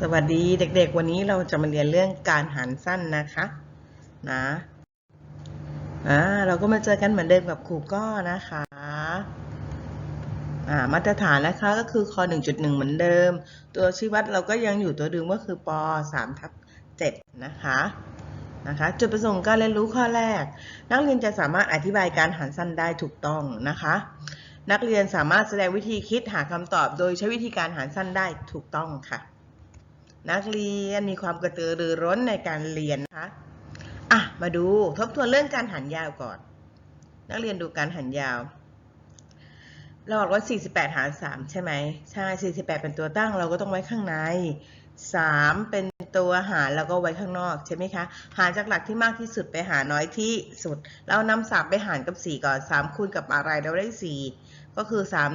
สวัสดีเด็กๆ วันนี้เราจะมาเรียนเรื่องการหารสั้นนะคะนะอ่าเราก็มาเจอกันเหมือนเดิมกับครูก้อนะคะอ่ามาตรฐานนะคะก็คือคอ1.1 เหมือนเดิม ตัวชี้วัดเราก็ยังอยู่ตัวเดิมก็คือป3ทับ7นะคะนะคะจุดประสงค์การเรียนรู้ข้อแรก นักเรียนจะสามารถอธิบายการหารสั้นได้ถูกต้องนะคะ นักเรียนสามารถแสดงวิธีคิดหาคำตอบ โดยใช้วิธีการหารสั้นได้ถูกต้องค่ะ นักเรียนมีความกระตือรือร้นในการเรียนนะคะอะมาดูทบทวนเรื่องการหารยาวก่อน นักเรียนดูการหารยาว เราบอกว่า 48 หาร 3 ใช่ไหมใช่ 48 เป็นตัวตั้งเราก็ต้องไว้ข้างใน 3 เป็น ตัวหารแล้วก็ไว้ข้างนอกใช่ไหมคะ หารจากหลักที่มากที่สุดไปหาน้อยที่สุด เรานำ3ไปหารกับ 4 ก่อน 3 คูณกับอะไรเราได้ 4 ก็คือ 3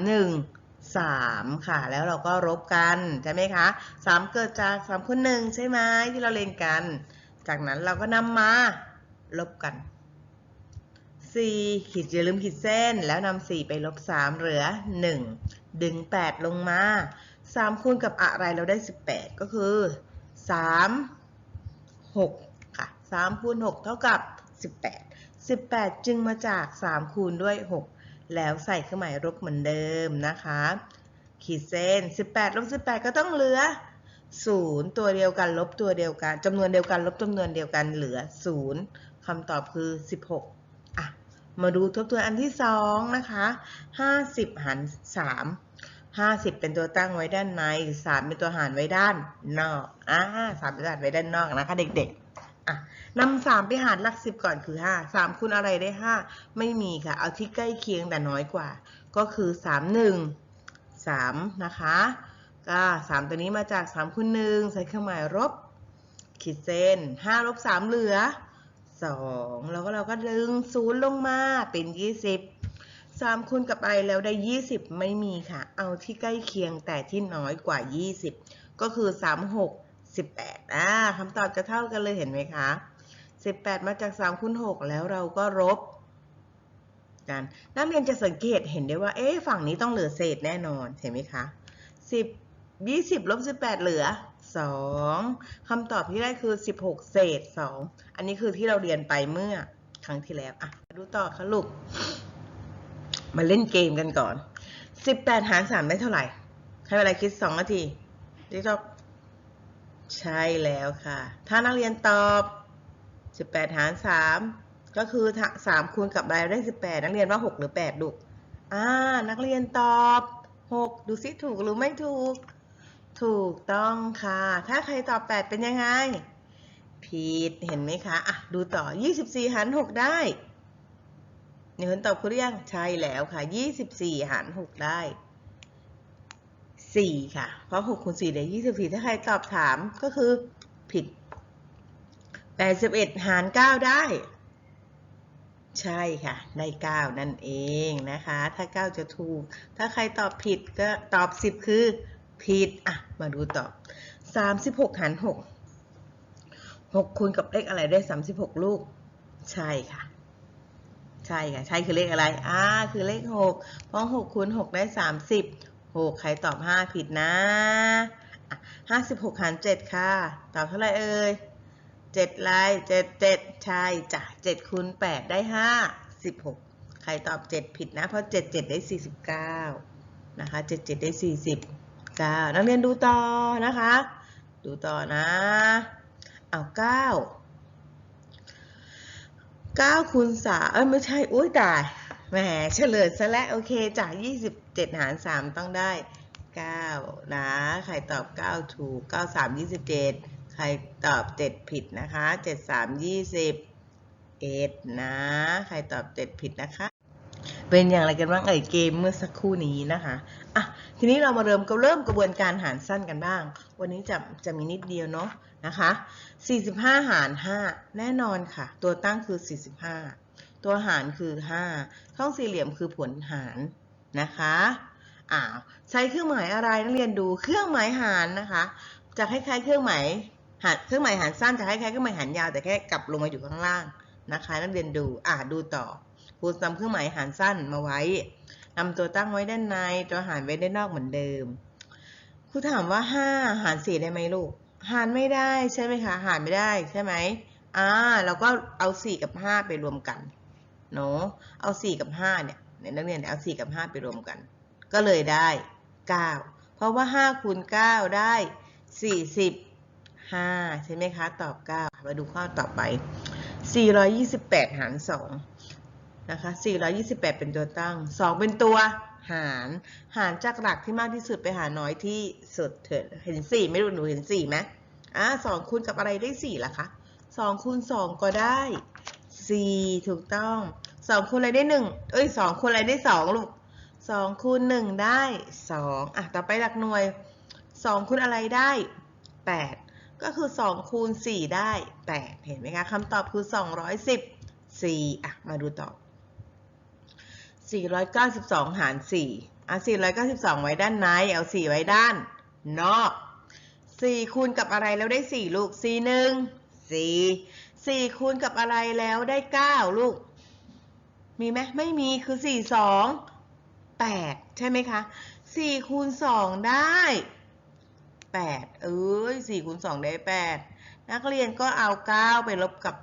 1 3 ค่ะ แล้วเราก็ลบกันใช่ไหมคะ 3 เกิดจาก3คูณ1ใช่ไหมที่เราเรียนกัน จากนั้นเราก็นำมาลบกัน4ขีดอย่าลืมขีดเส้นแล้วนำ4ไปลบ 3 เหลือ 1 ดึง 8 ลงมา 3 คูณกับอะไรเราได้ 18 ก็คือ 3 6 ค่ะ3คูณ6เท่ากับ 18 18 จึงมาจาก 3 คูณด้วย 6 แล้วใส่เครื่องหมายลบเหมือนเดิมนะคะ ขีดเส้น 18ลบ18 ก็ต้องเหลือ 0 ตัวเดียวกันลบตัวเดียวกันจำนวนเดียวกันลบจำนวนเดียวกันเหลือ 0คำตอบคือ 16 อะ มาดูทบทวนอันที่สองนะคะ 50 หาร 3 50 เป็นตัวตั้งไว้ด้านใน3เป็นตัวหารไว้ด้านนอกอ่า3เป็นตัวหารไว้ด้านนอกนะคะเด็กๆอะนำ3ไปหารหลัก10ก่อนคือ5 3คูณอะไรได้5ไม่มีค่ะ เอาที่ใกล้เคียงแต่น้อยกว่า ก็คือ3 1 3นะคะก็3ตัวนี้มาจาก3คูณ1ใส่เครื่องหมายลบขีดเส้น5ลบ3เหลือ2แล้วก็เราก็ดึง0ลงมาเป็น20 3คูณกับอะไรแล้วได้ 20 ไม่มีค่ะ เอาที่ใกล้เคียงแต่ที่น้อยกว่า 20 ก็คือ 3 6 18อ่าคำตอบจะเท่ากันเลยเห็นไหมคะ 18 มาจาก 3คูณ6แล้วเราก็ลบกันนักเรียนจะสังเกตเห็นได้ว่า เอ๊ะ ฝั่งนี้ต้องเหลือเศษแน่นอน เห็นไหมคะ 10 20ลบ18 เหลือ 2คำตอบที่ได้คือ 16 เศษ 2 อันนี้คือที่เราเรียนไปเมื่อครั้งที่แล้ว อะ ดูต่อค่ะลูก มาเล่นเกมกันก่อน 18 หาร 3 ได้เท่าไหร่ ให้เวลาคิด 2 นาทีที่ชอบใช่แล้วค่ะ ถ้านักเรียนตอบ 18 หาร 3 ก็คือ 3 คูณกับอะไรได้ 18 นักเรียนว่า 6 หรือ 8 ลูกอ่า นักเรียนตอบ 6 ดูซิถูกหรือไม่ถูก ถูกต้องค่ะ ถ้าใครตอบ 8 เป็นยังไงผิดเห็นไหมคะ อะ ดูต่อ 24 หาร 6 ได้ มีคนตอบคุณหรือยังใช่แล้วค่ะ 24 หาร 6 ได้ 4 ค่ะ เพราะ 6คูณ4ได้24 ถ้าใครตอบถามก็คือผิด 81 หาร 9 ได้ ใช่ค่ะ ได้ 9 นั่นเองนะคะ ถ้า 9 จะถูก ถ้าใครตอบผิดก็ตอบ 10 คือผิด อะ มาดูต่อ36 หาร 6 6คูณกับเลขอะไรได้ 36 ลูก ใช่ค่ะ ช่ค่ะใช่คือเลขอะไรอ่าคือเลข6เพราะ6คูณ6ได้30 6ใครตอบ5ผิดนะอะ56หาร7ค่ะ ตอบเท่าไหร่เอ่ย7ลาย7 7ใช่จ้ะ7คูณ8ได้5 16ใครตอบ7ผิดนะ เพราะ7 7ได้49นะคะ7 7ได้49นักเรียนดูต่อนะคะ ดูต่อนะ เอา9 9คูณ3เอ้ยไม่ใช่ อุ้ยตาย แหมเฉลยซะแล้วโอเคจ้ะ27 หาร 3 ต้องได้ 9 นะ ใครตอบ 9 ถูก 9 3 27 ใครตอบ 7 ผิดนะคะ 7 3 20 1นะ ใครตอบ 7 ผิดนะคะ เป็นอย่างไรกันบ้างเอ่ยเกมเมื่อสักครู่นี้นะคะ อะ ทีนี้เรามาเริ่มก็เริ่มกระบวนการหารสั้นกันบ้าง วันนี้จะจะมีนิดเดียวเนาะนะคะ 45 หาร 5 แน่นอนค่ะ ตัวตั้งคือ 45 ตัวหารคือ 5 ช่องสี่เหลี่ยมคือผลหารนะคะอ้าวใช้เครื่องหมายอะไรนักเรียนดูเครื่องหมายหารนะคะจะคล้ายๆเครื่องหมายหารเครื่องหมายหารสั้นจะคล้ายๆเครื่องหมายหารยาวแต่แค่กลับลงมาอยู่ข้างล่างนะคะนักเรียนดูอ่าดูต่อครูนำเครื่องหมายหารสั้นมาไว้ นำตัวตั้งไว้ด้านใน ตัวหารไว้ด้านนอกเหมือนเดิม ครูถามว่าห้าหารสี่ได้ไหมลูก หารไม่ได้ใช่ไหมคะ หารไม่ได้ใช่ไหมอ่าเราก็เอาสี่กับห้าไปรวมกัน เนาะ เอาสี่กับห้าเนี่ยในนักเรียนเอาสี่กับห้าไปรวมกัน ก็เลยได้เก้าเพราะว่าห้าคูณเก้าได้สี่สิบห้าใช่ไหมคะ ตอบเก้ามาดูข้อต่อไปสี่ร้อยยี่สิบแปดหารสอง นะคะสี่ร้อยยี่สิบแปดเป็นตัวตั้งสองเป็นตัวหาร หารจากหลักที่มากที่สุดไปหาน้อยที่สุดเถิดเห็นสี่ไม่รู้หนูเห็นสี่ไหมอ่าสองคูณกับอะไรได้สี่ล่ะคะสองคูณสองก็ได้สี่ถูกต้องสองคูณอะไรได้หนึ่งเอ้ยสองคูณอะไรได้สองลูกสองคูณหนึ่งได้สองอะ ต่อไปหลักหน่วยสองคูณอะไรได้แปดก็คือสองคูณสี่ได้แปดเห็นไหมคะคำตอบคือสองร้อยสิบสี่อะ มาดูต่อ 492 หาร4อะ492 ไว้ด้านใน เอา 4 ไว้ด้าน นอก 4 คูณกับอะไรแล้วได้ 4 ลูก 4 1 4 4 คูณกับอะไรแล้วได้ 9 ลูก มีไหมไม่มีคือ 4 2 8 ใช่ไหมคะ 4 คูณ 2 ได้ 8 เอ้ย 4 คูณ 2 ได้ 8 นักเรียนก็เอา 9 ไปลบกับ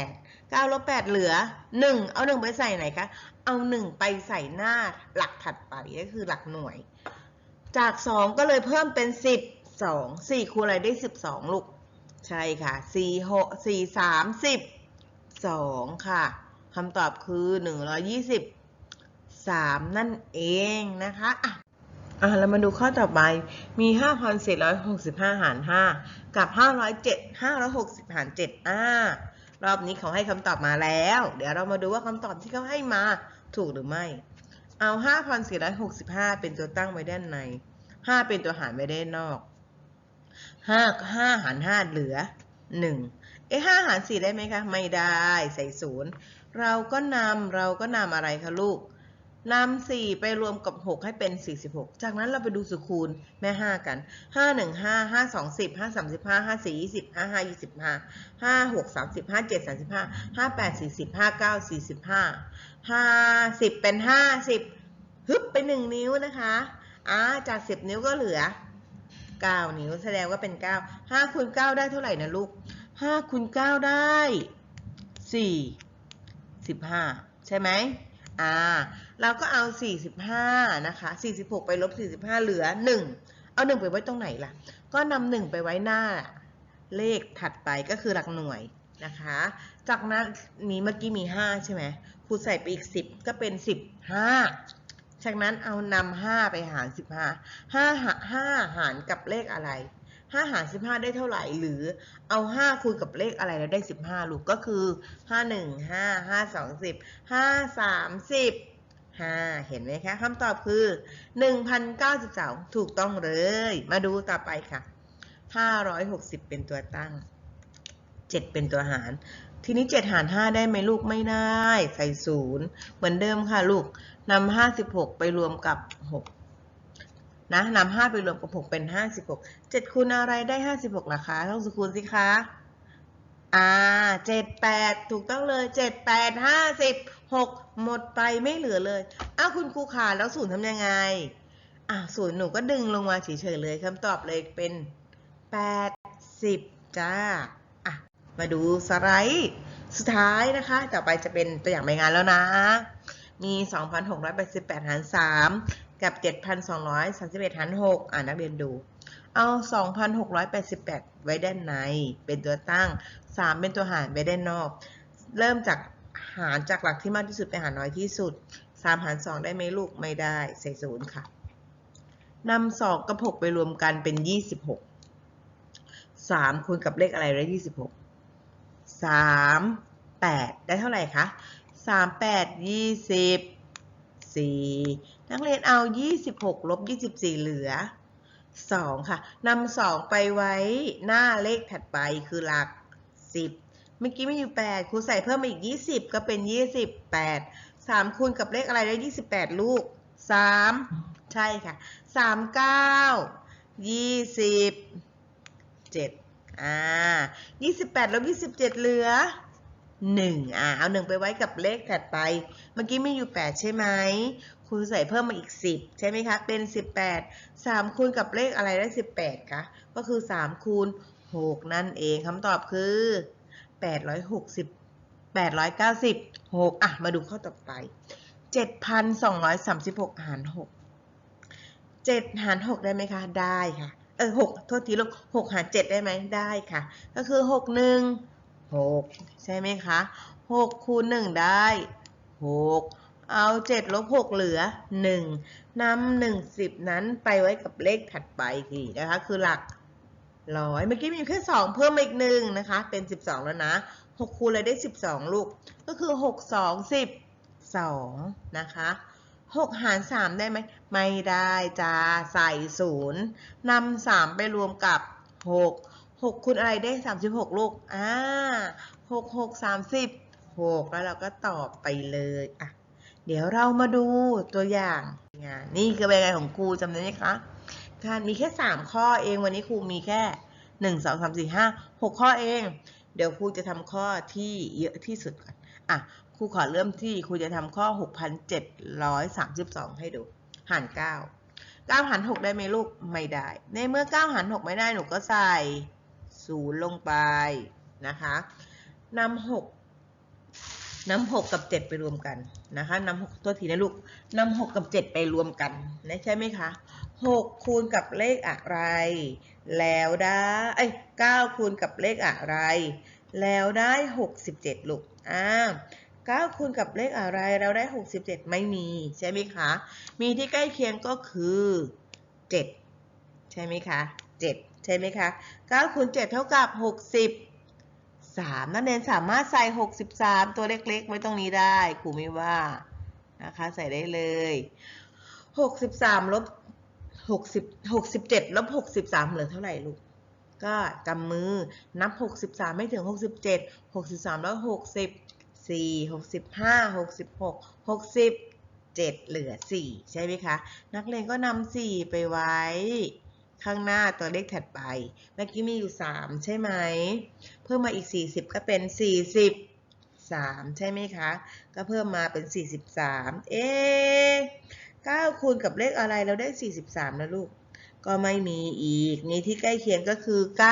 8 9ลบ8เหลือ 1 เอา 1 ไปใส่ไหนคะ เอา1ไปใส่หน้าหลักถัดไปก็คือหลักหน่วย จาก2ก็เลยเพิ่มเป็น10 2 4คูณอะไรได้12ลูก ใช่ค่ะ4 6 4 3 10 2ค่ะคำตอบคือ120 3นั่นเองนะคะอะอะเรามาดูข้อต่อไป มี 5,465 หาร 5 กับ 507 560 หาร 7 อ่า รอบนี้เขาให้คำตอบมาแล้ว เดี๋ยวเรามาดูว่าคำตอบที่เขาให้มาถูกหรือไม่ เอา 5,465 เป็นตัวตั้งไว้ด้านใน 5 เป็นตัวหารไว้ด้านนอก 5 5 หาร 5 เหลือ 1 เอ๊ะ5หาร 4 ได้ไหมคะ ไม่ได้ ใส่ศูนย์เราก็นำเราก็นำอะไรคะลูก นำ4ไปรวมกับ 6 ให้เป็น 46 จากนั้นเราไปดูสุคูณแม่ 5 กัน 5 1 5 5 2 10 5 35 5 4 20 5 5 25 5 6 30 5 7 35 5 8 40 5 9 45 50 เป็น 50 ฮึบไป 1 นิ้วนะคะอ่าจาก 10 นิ้วก็เหลือ 9 นิ้วแสดงว่าเป็น 9 5คูณ9ได้เท่าไหร่นะลูก5คูณ9ได้ 4 15 ใช่ไหม อ่าเราก็เอา 45 นะคะ 46 ไปลบ 45 เหลือ 1 เอา 1 ไปไว้ตรงไหนล่ะ ก็นำ1ไปไว้หน้า เลขถัดไปก็คือหลักหน่วยนะคะ จากนั้นนี้เมื่อกี้มี 5 ใช่ไหมครูใส่ไปอีก 10 ก็เป็น 15 จากนั้นเอานำ5ไปหาร 15 5หา5หารกับเลขอะไร 5 หาร 15 ได้เท่าไหร่ หรือเอา 5 คูณกับเลขอะไรแล้วได้ 15 ลูกก็คือ 5 1 5 5 2 10 5 3 10 5 เห็นไหมคะคำตอบคือ 1,092 ถูกต้องเลย มาดูต่อไปค่ะ 560 เป็นตัวตั้ง 7 เป็นตัวหาร ทีนี้ 7 หาร 5 ได้ไหมลูกไม่ได้ ใส่ศูนย์เหมือนเดิมค่ะลูกนำ56 ไปรวมกับ 6 นะนำ5ไปรวมกับ6เป็น56 7คูณอะไรได้56ล่ะคะต้องสคูณสิคะอ่า7 8ถูกต้องเลย7 8 50 6หมดไปไม่เหลือเลยอ้าวคุณครูขาแล้วศูนย์ทำยังไงอ่าศูนย์หนูก็ดึงลงมาเฉยๆเลยคำตอบเลยเป็น80จ้าอะมาดูสไลด์สุดท้ายนะคะ ต่อไปจะเป็นตัวอย่างใบงานแล้วนะ มี 2,688 หาร3 กับ 7,231 หาร 6 อ่านนักเรียนดู เอา 2,688 ไว้ด้านใน เป็นตัวตั้ง 3 เป็นตัวหารไว้ด้านนอก เริ่มจากหารจากหลักที่มากที่สุดไปหารน้อยที่สุด 3 หาร 2 ได้ไหมลูก ไม่ได้ ใส่ศูนย์ค่ะ นำ2กับ 6 ไปรวมกันเป็น 26 3คูณกับเลขอะไรได้ 26 3 8 ได้เท่าไหร่คะ 3 8 20 4 นักเรียนเอา 26 ลบ 24 เหลือ 2 ค่ะนำ2 ไปไว้หน้าเลขถัดไปคือหลัก 10 เมื่อกี้ไม่อยู่ 8 ครูใส่เพิ่มมาอีก 20 ก็เป็น 28 3 คูณกับเลขอะไรได้ 28 ลูก 3 ใช่ค่ะ 39 27อ่า28ลบ27 เหลือ 1อ่าเอา1ไปไว้กับเลขถัดไป เมื่อกี้มีอยู่ 8 ใช่ไหมครูใส่เพิ่มมาอีก 10 ใช่ไหมคะ เป็น 18 3 คูณกับเลขอะไรได้ 18คะก็คือ 3 คูณ 6 นั่นเองคำตอบคือ 860 896 อะ มาดูข้อต่อไป 7,236 หาร 6 7 หาร 6 ได้ไหมคะ ได้ค่ะ เออ6โทษทีลูก6หาร 7 ได้ไหมได้ค่ะ ก็คือ 6 1 6ใช่ไหมคะ6คูณ1ได้6เอา7ลบ6เหลือ1นำ1 10นั้นไปไว้กับเลขถัดไปทีนะคะ คือหลักร้อยเมื่อกี้มีอยู่แค่2เพิ่มมาอีกหนึ่งนะคะ เป็น12แล้วนะ6คูณอะไรได้12ลูก ก็คือ6 2 10 2นะคะ6หาร3ได้ไหมไม่ได้จ้าใส่0นำ3ไปรวมกับ 6 6คูณอะไรได้36ลูก อ่า6 6 30 6แล้วเราก็ตอบไปเลยอะเดี๋ยวเรามาดูตัวอย่างงานนี่คือเป็นไงของครูจำได้ไหมคะการมีแค่ 3 ข้อเองวันนี้ครูมีแค่ 1 2 3 4 5 6 ข้อเอง เดี๋ยวครูจะทำข้อที่เยอะที่สุดก่อนอะครูขอเริ่มที่ครูจะทำข้อ 6,732 ให้ดูหาร 9 9หาร6ได้ไหมลูกไม่ได้ ในเมื่อ 9หาร6ไม่ได้หนูก็ใส่ 0ลงไปนะคะนำ6นำ6กับ7ไปรวมกันนะคะนำ6ตัวทีนะลูกนำ6กับ7ไปรวมกันนะใช่ไหมคะ6คูณกับเลขอะไร แล้วได้เอ้ย9คูณกับเลขอะไร แล้วได้67ลูกอ่า9คูณกับเลขอะไรเราได้67ไม่มีใช่ไหมคะ มีที่ใกล้เคียงก็คือ7ใช่ไหมคะ7 ใช่ไหมคะ9คูณ7เท่ากับ60 3นักเรียนสามารถใส่ 63 ตัวเล็กๆ ไว้ตรงนี้ได้ครูไม่ว่านะคะใส่ได้เลย 63ลบ60 67ลบ63 เหลือเท่าไหร่ลูก ก็กำมือนับ 63 ไม่ถึง 67 63แล้ว64 65 66 60 7 เหลือ 4 ใช่ไหมคะ นักเรียนก็นำ4ไปไว้ ข้างหน้าตัวเลขถัดไป เมื่อกี้มีอยู่ 3 ใช่ไหม เพิ่มมาอีก 40 ก็เป็น43ใช่ไหมคะ ก็เพิ่มมาเป็น 43 เอ๊9คูณกับเลขอะไรเราได้ 43 นะลูก ก็ไม่มีอีก นี่ที่ใกล้เคียงก็คือ 9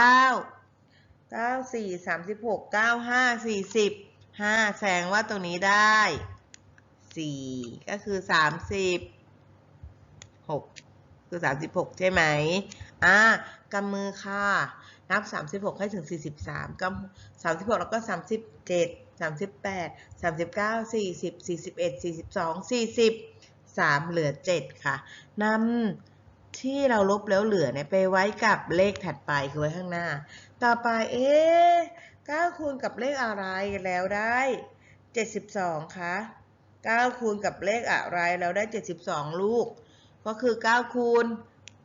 9 4 36 9 5 40 5แสดงว่าตรงนี้ได้ 4 ก็คือ 30 6 คือ 36 ใช่ไหมอ่ากำมือค่ะ นับ 36 ให้ถึง 43กำ36 แล้วก็ 37 38 39 40 41 42 40 3 เหลือ 7 ค่ะนำที่เราลบแล้วเหลือเนี่ยไปไว้กับเลขถัดไปคือไว้ข้างหน้า ต่อไปเอ๊ะ9คูณกับเลขอะไรแล้วได้ 72 คะ9คูณกับเลขอะไรแล้วได้ 72 ลูก ก็คือ 9 คูณ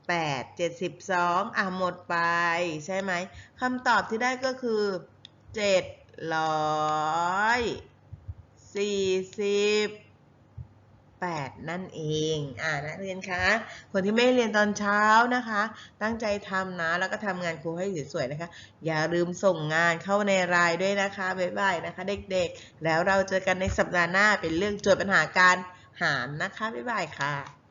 8 72 อะหมดไปใช่ไหมคำตอบที่ได้ก็คือ 748 นั่นเอง อ่านักเรียนคะ คนที่ไม่เรียนตอนเช้านะคะ ตั้งใจทำนะ แล้วก็ทำงานครูให้สวยๆนะคะ อย่าลืมส่งงานเข้าในรายด้วยนะคะ บ๊ายบายนะคะ เด็กๆ แล้วเราเจอกันในสัปดาห์หน้าเป็นเรื่องโจทย์ปัญหาการหารนะคะ บ๊ายบายค่ะ